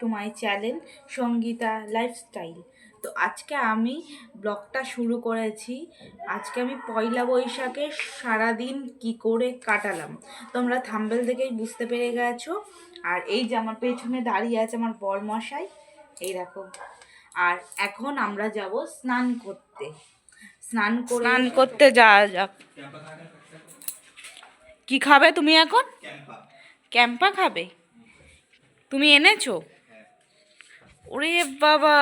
To my channel Sangeeta lifestyle তো আজকে আমি ব্লগটা শুরু করেছি। আজকে আমি পয়লা বৈশাখে সারাদিন কি করে কাটালাম। তোমরা থাম্বেল দেখেই বুঝতে পেরে গেছো। আর এই যে আমার পেছনে দাঁড়িয়ে আছে আমার বরমশাই এই দেখো। আর এখন আমরা যাব স্নান করতে। স্নান করে স্নান করতে যাওয়া যাক। কি খাবে তুমি এখন? ক্যাম্পা খাবে? তুমি এনেছো? ওরে বাবা।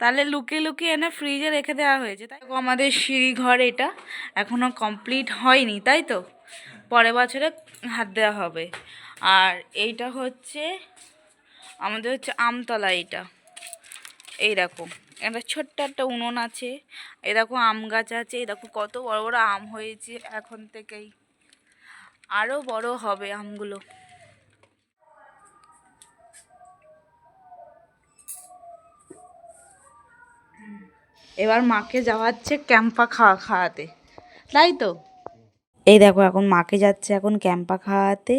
তাহলে লুকিয়ে লুকিয়ে এনে ফ্রিজে রেখে দেওয়া হয়েছে, তাই আমাদের সিঁড়ি ঘর এটা এখনও কমপ্লিট হয়নি, তাই তো? পরের বছরে হাত দেওয়া হবে। আর এইটা হচ্ছে, আমাদের হচ্ছে আমতলা এইটা। এই দেখো, একটা ছোট্ট একটা উনুন আছে দেখো আম গাছ আছে দেখো কত বড় বড় আম হয়েছে এখন থেকেই। আরও বড় হবে আমগুলো। এবার মাকে যাওয়া হচ্ছে ক্যাম্পা খাওয়া খাওয়াতে। তাই তো? এই দেখো এখন মাকে যাচ্ছে এখন ক্যাম্পা খাওয়াতে।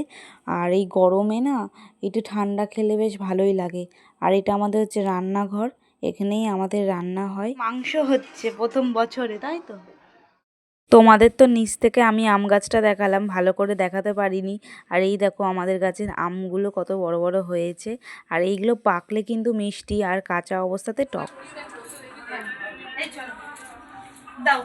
আর এই গরমে না একটু ঠান্ডা খেলে বেশ ভালোই লাগে। আর এটা আমাদের হচ্ছে রান্নাঘর এখানেই আমাদের রান্না হয়। মাংস হচ্ছে প্রথম বছরে তাই তো? তোমাদের তো নিচ থেকে আমি আম গাছটা দেখালাম ভালো করে দেখাতে পারিনি। আর এই দেখো আমাদের গাছের আমগুলো কত বড় বড় হয়েছে। আর এইগুলো পাকলে কিন্তু মিষ্টি আর কাঁচা অবস্থাতে টক। দাও।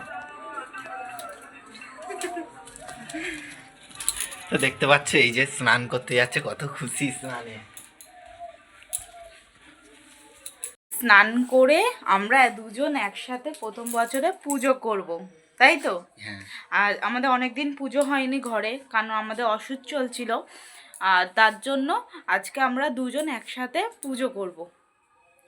তো দেখতে পাচ্ছ এই যে স্নান করতে যাচ্ছে কত খুশি স্নানে। স্নান করে আমরা দুজন একসাথে প্রথম বছরে পুজো করব তাই তো? হ্যাঁ। আর আমাদের অনেক দিন পুজো হয়নি ঘরে কারণ আমাদের অসুখ চলছিল। আর তার জন্য আজকে আমরা দুজন একসাথে পুজো করব।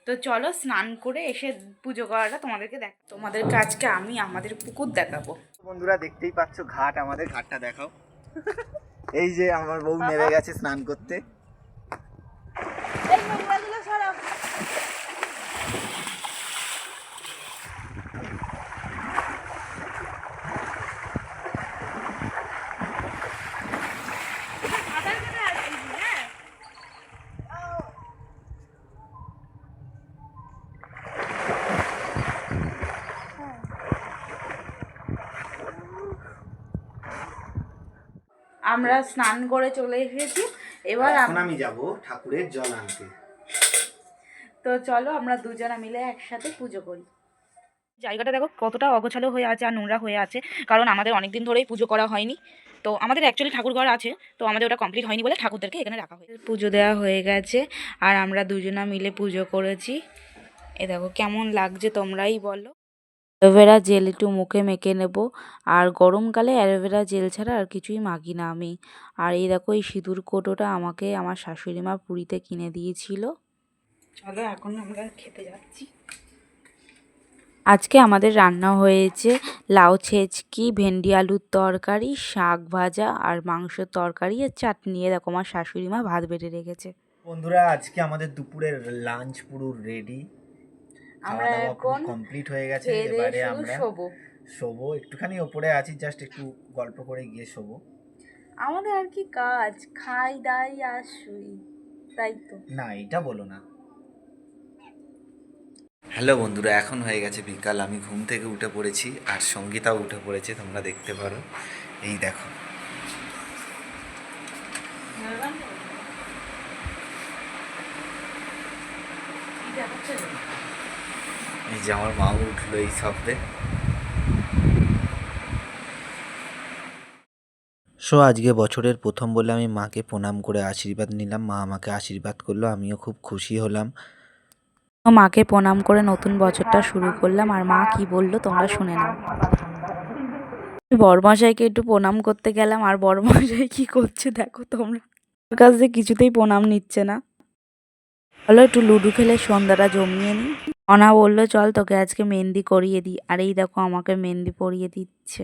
তো চলো স্নান করে এসে পুজো করাটা তোমাদেরকে দেখ তোমাদের আজকে আমি আমাদের পুকুর দেখাবো। বন্ধুরা, দেখতেই পাচ্ছ ঘাট আমাদের, ঘাটটা দেখাও। এই যে আমার বউ নেমে গেছে স্নান করতে। আমরা স্নান করে চলে এসেছি। এবার আমি যাব ঠাকুরের জল আনতে। তো চলো আমরা দুজনা মিলে একসাথে পুজো করি। জায়গাটা দেখো কতটা অগোছালো হয়ে আছে আর নোংরা হয়ে আছে কারণ আমাদের অনেক দিন ধরেই পুজো করা হয়নি। তো আমাদের অ্যাকচুয়ালি ঠাকুর ঘর আছে তো আমাদের ওটা কমপ্লিট হয়নি বলে ঠাকুরদেরকে এখানে রাখা হয়েছে। পুজো দেওয়া হয়ে গেছে আর আমরা দুজনা মিলে পুজো করেছি। এ দেখো কেমন লাগছে তোমরাই বলো। অ্যালোভেরা জেল একটু মুখে মেখে নেব। আর গরমকালে অ্যালোভেরা জেল ছাড়া আর কিছুই মাখি না আমি। আর এই দেখো এই সিঁদুর কোটোটা আমাকে আমার শাশুড়ি মা পুরীতে কিনে দিয়েছিল। চলো এখন আমরা খেতে যাচ্ছি। আজকে আমাদের রান্না হয়েছে লাউ ছেচকি ভেন্ডি আলুর তরকারি শাক ভাজা আর মাংসের তরকারি আর চাটনি। এ দেখো আমার শাশুড়ি মা ভাত বেড়ে রেখেছে। বন্ধুরা আজকে আমাদের দুপুরের লাঞ্চ পুরো রেডি আমরা এখন কমপ্লিট হয়ে গেছে এবারে আমরা শোবো। একটুখানি ওপরে আছি জাস্ট একটু গল্প করে গিয়ে শোবো। আমাদের আর কি কাজ খাই দাই আর শুই তাই তো। না এটা বলো না। হ্যালো বন্ধুরা এখন হয়ে গেছে বিকাল আমি ঘুম থেকে উঠে পড়েছি আর সঙ্গীতাও উঠে পড়েছে তোমরা দেখতে পারো। এই দেখো। এই যে আমার মাও উঠল এই শব্দে। সো আজকে বছরের প্রথম বলে আমি মাকে প্রণাম করে আশীর্বাদ নিলাম। মা আমাকে আশীর্বাদ করল আমিও খুব খুশি হলাম। মাকে প্রণাম করে নতুন বছরটা শুরু করলাম আর মা কি বলল তোমরা শুনে নাও। বড়মশাইকে একটু প্রণাম করতে গেলাম আর বড়মশাই কি করছে দেখো তোমরা। ওর কাছ থেকে কিছুতেই প্রণাম নিচ্ছে না। বলো একটু লুডো খেলে সন্ধ্যাটা জমিয়ে নি অনা বলল চল তোকে আজকে মেহেন্দি করিয়ে দিই। আর এই দেখো আমাকে মেহেন্দি পরিয়ে দিচ্ছে।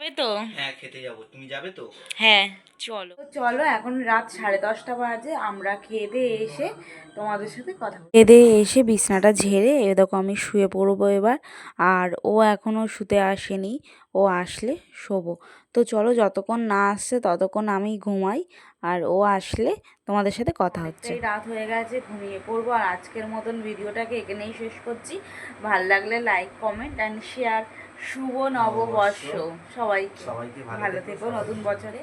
তো? হ্যাঁ খেতে যাব। তুমি যাবে তো? হ্যাঁ। চলো। চলো এখন রাত সাড়ে দশটা বাজে আমরা খেয়ে দিয়ে এসে তোমাদের সাথে কথা খেয়ে দিয়ে এসে বিছনাটা ঝেড়ে এ দেখো আমি শুয়ে পড়ব এবার আর ও এখনও শুতে আসেনি ও আসলে শোবো। তো চলো যতক্ষণ না আসছে ততক্ষণ আমি ঘুমাই আর ও আসলে তোমাদের সাথে কথা হচ্ছে। রাত হয়ে গেছে ঘুমিয়ে পড়ব আর আজকের মতন ভিডিওটাকে এখানেই শেষ করছি। ভালো লাগলে লাইক কমেন্ট অ্যান্ড শেয়ার শুভ নববর্ষ সবাইকে। সবাইকে ভালো থেকো নতুন বছরে।